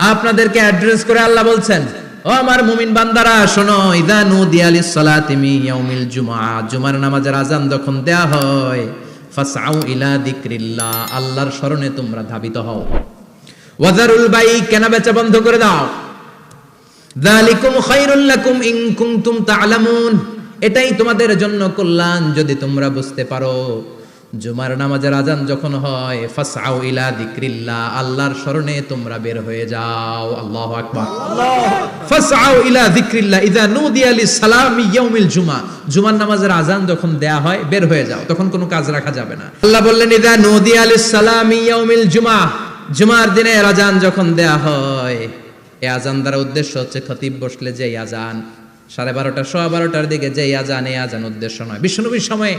আপনাদেরকে অ্যাড্রেস করে আল্লাহ বলছেন, ও আমার মুমিন বান্দারা, শোনো, ইদা নুদিয়া লিস-সালাতি মিন ইয়াউমিল জুমআ জুমার নামাজের আজান যখন দেয়া হয়, ফাসআউ ইলা যিকরিল্লাহ আল্লাহর শরণে তোমরা ধাবিত হও। ওয়াজারুল বাই কেনা বেচা বন্ধ করে দাও। যালিকুম খায়রুল লাকুম ইন কুনতুম তা'লামুন এটাই তোমাদের জন্য কল্যাণ যদি তোমরা বুঝতে পারো। জুমার নামাজের আজান যখন হয়, ফাসআউ ইলা যিকরিল্লাহ, আল্লাহর শরণে তোমরা বের হয়ে যাও। আল্লাহু আকবার। ফাসআউ ইলা যিকরিল্লাহ, ইযা নুদিয়া লিস-সালামি ইয়াউমিল জুমা। জুমার নামাজের আজান যখন দেয়া হয়, বের হয়ে যাও। তখন কোনো কাজ রাখা যাবে না। আল্লাহ বললেন, ইযা নুদিয়া লিস-সালামি ইয়াউমিল জুমা। জুমার দিনে আজান যখন দেয়া হয় এই আজান দ্বারা উদ্দেশ্য হচ্ছে খতিব বসলে যে আজান। সাড়ে বারোটা, সোয়া বারোটার দিকে যে আজান এই আজান উদ্দেশ্য নয়। বিশ্বনবীর সময়ে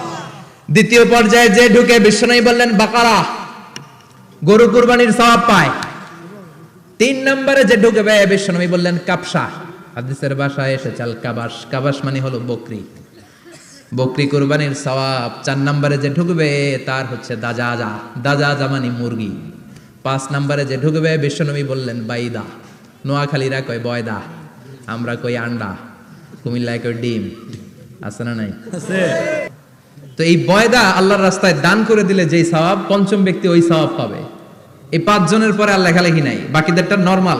দ্বিতীয় পর্যায়ে যে ঢুকে বিশ্বনবী বললেন, বাকারা, গরু কুরবানির সওয়াব পায়। তিন নম্বরে যে ঢুকবে বিশ্বনবী বললেন, কাপসা। হাদিসের ভাষায় এসেছে, আল কাবাস কাবাস মানে হলো বকরি। বকরি কুরবানির সওয়াব চার নম্বরে যে ঢুকবে, তার হচ্ছে দাজাজা। দাজাজা মানে মুরগি। পাঁচ নম্বরে যে ঢুকবে, বিশ্বনবী বললেন, বাইদা। নোয়াখালীরা কয়, বয়দা। আমরা কই, আন্ডা। কুমিল্লায় কই ডিম। আছে না নাই? তো এই বয়দা আল্লাহর রাস্তায় দান করে দিলে যেই সওয়াব পঞ্চম ব্যক্তি ওই সওয়াব পাবে। এই পাঁচজনের পরে আর লেখালেখি নাই বাকিদেরটা নর্মাল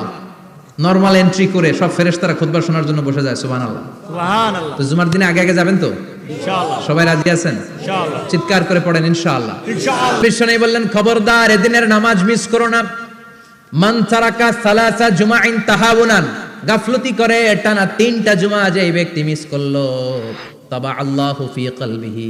নর্মাল এন্ট্রি করে সব ফেরেশতারা খুতবা শোনার জন্য বসে যায় সুবহানাল্লাহ। সুবহানাল্লাহ। তো জুমার দিনে আগে আগে যাবেন তো? সবাই রাজি আছেন? চিৎকার করে পড়েন ইনশাআল্লাহ। ইনশাআল্লাহ। বিশ্বনবী বললেন খবরদার এদিনের নামাজ মিস করো না। মান তারাকা সালাসা জুমাইন তাহাবুনান গাফলতি করে টানা তিনটা জুমা যে এই ব্যক্তি মিস করল। তবা আল্লাহু ফি কলবিহি।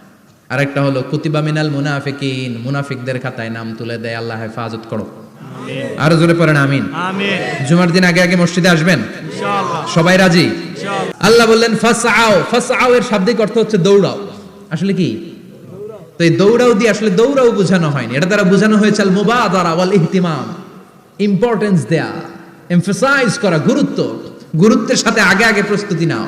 আরেকটা হলো কুতিবা মিনাল মুনাফিকিন মুনাফিকদের খাতায় নাম তুলে দেয় আল্লাহ হেফাজত করো। আরও জোরে পড়েন আমিন। জুমার দিন আগে আগে মসজিদে আসবেন? সবাই রাজি? আল্লাহ বললেন ফাসআও ফাসআও এর শাব্দিক অর্থ হচ্ছে দৌড়াও। আসলে কি? তো এই দৌড়াও দিয়ে আসলে দৌড়াও বোঝানো হয়নি। এটা দ্বারা বোঝানো হয়েছে আল মুবাদারা ওয়াল ইহতিমাম ইম্পর্টেন্স দেয়া এমফাসাইজ করা গুরুত্ব। গুরুত্বের সাথে আগে আগে প্রস্তুতি নাও।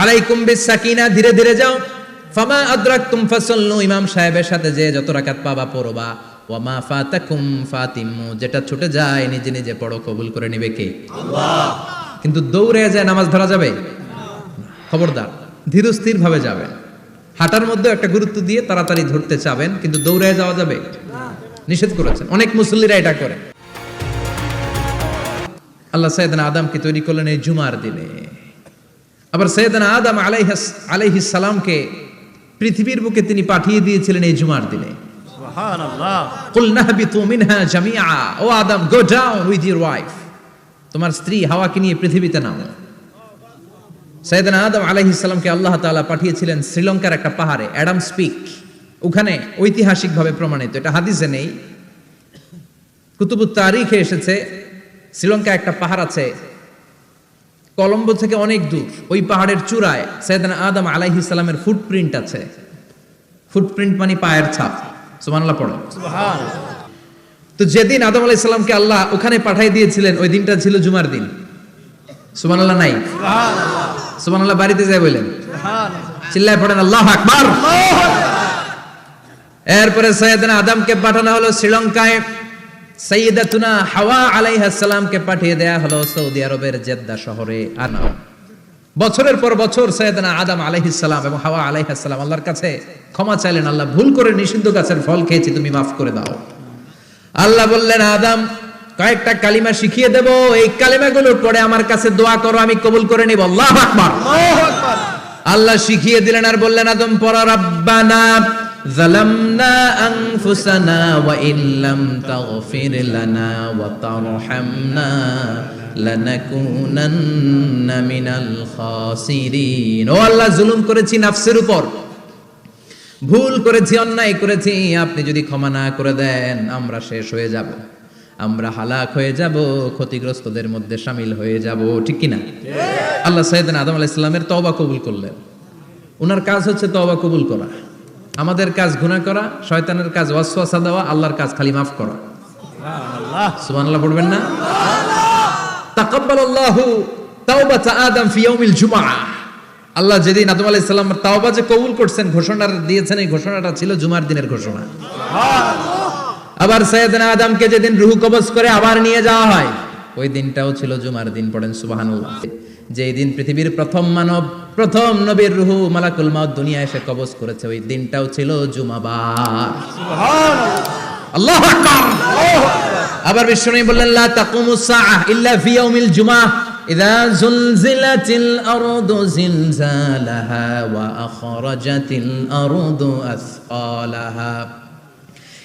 আলাইকুম বিসাকিনা ধীরে ধীরে যাও। ফামা আদরাকতুম ফাসাল্লু ইমাম সাহেবের সাথে যে যত রাকাত পাবা পড়বা। ওয়ামা ফাতাকুম ফাতিম্মু যেটা ছুটে যায় নিজে নিজে পড়ো কবুল করে নিবে কে? কিন্তু দৌড়ে যায় নামাজ ধরা যাবে? খবরদার ধীর স্থির ভাবে যাবেন হাঁটার মধ্যে একটা গুরুত্ব দিয়ে তাড়াতাড়ি ধরতে চাবেন কিন্তু দৌড়ে যাওয়া যাবে? নিষেধ করেছেন। অনেক মুসল্লিরা এটা করে। আল্লাহ সৈয়দনা আদমকে তৈরি করলেন এই জুমার দিনে। আবার সৈয়দনা আদম আলাইহাস আলাইহিস সালামকে পৃথিবীর বুকে তিনি পাঠিয়ে দিয়েছিলেন এই জুমার দিনে। O Adam go down with your wife তোমার স্ত্রী হাওয়াকে নিয়ে পৃথিবীতে নামো। সৈয়দনা আদম আলাইহিস সালামকে আল্লাহ তাআলা পাঠিয়েছিলেন শ্রীলঙ্কার একটা পাহাড়ে অ্যাডাম স্পিক। ওখানে ঐতিহাসিকভাবে প্রমাণিত এটা হাদিসে নেই। কুতুবুত তারিখে এসেছে শ্রীলঙ্কা একটা পাহাড় আছে কলম্বো থেকে অনেক দূর। ওই পাহাড়ের চূড়ায় সৈয়দনা আদম আলাইহিস সালামের ফুটপ্রিন্ট আছে। ফুটপ্রিন্ট মানে পায়ের ছাপ। সুবহানাল্লাহ পড়ো। তো যেদিন আদম আলাইহিস সালামকে আল্লাহ ওখানে পাঠাই দিয়েছিলেন ওই দিনটা ছিল জুমার দিন। সুবহানাল্লাহ নাই? সুবহানাল্লাহ। সুবহানাল্লাহ বাড়িতে যায় বলেন। চিল্লায় পড়েন আল্লাহ আকবার! এরপরে সৈয়দনা আদমকে পাঠানো হলো শ্রীলঙ্কায়। সৈয়দাতুনা হাওয়া আলাইহিস সালামকে পাঠিয়ে দেয়া হলো সৌদি আরবের জেদ্দা শহরে। আর নাও। বছরের পর বছর সৈয়দনা আদম আলাইহিস সালাম এবং হাওয়া আলাইহিস সালাম আল্লাহর কাছে ক্ষমা চাইলেন। আল্লাহ ভুল করে নিষিদ্ধ গাছের ফল খেয়েছি তুমি মাফ করে দাও। আল্লাহ বললেন আদম কয়েকটা কালিমা শিখিয়ে দেব। এই কালিমাগুলো পড়ে আমার কাছে দোয়া করো আমি কবুল করে নিব। আল্লাহু আকবার। আল্লাহ শিখিয়ে দিলেন আর বললেন আদম পড়া রাব্বানা ظلمنا أنفسنا وإن لم تغفر لنا وترحمنا لنكونن من الخاسرين ও আল্লাহ জুলুম করেছি নাফসের উপর ভুল করেছি অন্যায় করেছি আপনি যদি ক্ষমা না করে দেন আমরা শেষ হয়ে যাব আমরা হালাক হয়ে যাব ক্ষতিগ্রস্তদের মধ্যে সামিল হয়ে যাব ঠিক কি না আল্লাহ সাইয়েদনা আদম আলাইহিস সালামের তওবা কবুল করলেন ওনার কাজ হচ্ছে তওবা কবুল করা আমাদের কাজ গুনাহ করা শয়তানের কাজ ওয়াসওয়াসা দেওয়া আল্লাহর কাজ খালি মাফ করা। সুবহানাল্লাহ। পড়বেন না? তাকাব্বালাল্লাহু তাওবাতা আদম ফি ইয়াউমিল জুমআ আল্লাহ যেদিন আদম আলাইহিস সালামের তাওবা যে কবুল করছেন ঘোষণা দিয়েছেন এই ঘোষণাটা ছিল জুমার দিনের ঘোষণা। আবার সৈয়দনা আদমকে যেদিন রুহু কবজ করে আবার নিয়ে যাওয়া হয় ওই দিনটাও ছিল জুমার দিন পড়েন সুবহানাল্লাহ। যে দিন পৃথিবীর প্রথম মানব প্রথম নবীর রুহু মালাকুল মাউত দুনিয়া এসে কবজ করেছে ওই দিনটাও ছিল জুমাবার। আল্লাহু আবার বিশ্বনবী বললেন লা তাকুমুস সাআহ ইল্লা ফি ইয়াউমিল ইযা জুলজিলাতিল আরদু জিলজালাহা ওয়া আখরাজাতিল আরদু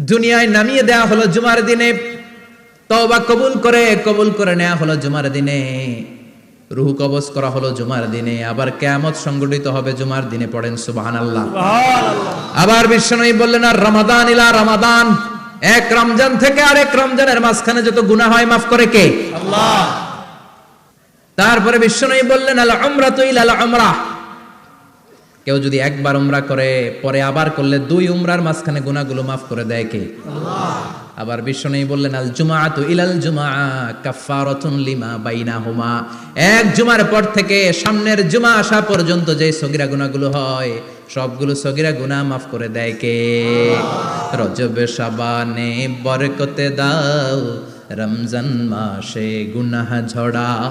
দুনিয়ায় নামিয়ে দেয়া হলো জুমার দিনে। তওবা কবুল করে কবুল করে নেওয়া হলো জুমার দিনে। রুহু কবজ করা হলো জুমার দিনে। আবার কেয়ামত সংগঠিত হবে জুমার দিনে পড়েন সুবহানাল্লাহ। সুবহানাল্লাহ। আবার বিশ্বনবী বললেন আর রমাদান ইলা রমাদান। এক রমজান থেকে আরেক রমজানের মাঝখানে যত গুনাহ হয় মাফ করে কে? আল্লাহ। তারপরে বিশ্বনবী বললেন আল উমরাতু ইলা আল উমরাহ কেউ যদি একবার উমরা করে পরে আবার করলে দুই উমরার মাঝখানে গুনাহগুলো মাফ করে দেয় কে? আবার বিশ্বনবী বললেন আল জুমা জুমাআতু ইলাল জুমআ কাফফারাতুন লিমা বাইনাহুমা। এক জুমার পর থেকে সামনের জুমা আসা পর্যন্ত যে সগিরা গুনাহগুলো হয় সবগুলো সগিরা গুনাহ মাফ করে দেয় কে? রজবে সাবানে বরকতে দাও রমজান মাসে গুনাহ ঝড়াও।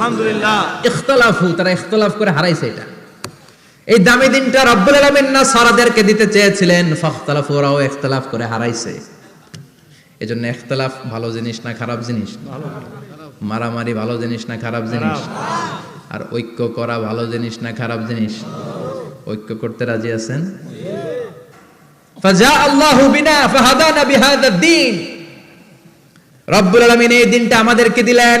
আলহামদুলিল্লাহ। ইখতলাফু, তারা ইখতলাফ করে হারাইছে এটা। এই দামি দিনটা রব্বুল না সারাদেরকে দিতে চেয়েছিলেন, ফাখতালাফু, ওরাও ইখতলাফ করে হারাইছে। ইখতলাফ ভালো জিনিস না খারাপ জিনিস? মারামারি ভালো জিনিস না খারাপ জিনিস? আর ঐক্য করা ভালো জিনিস না খারাপ জিনিস? ঐক্য করতে রাজি আছেন? ফাজা আল্লাহু বিনা ফাহাদানা বিহাদা রব্বুল আলামিন এই দিনটা আমাদেরকে দিলেন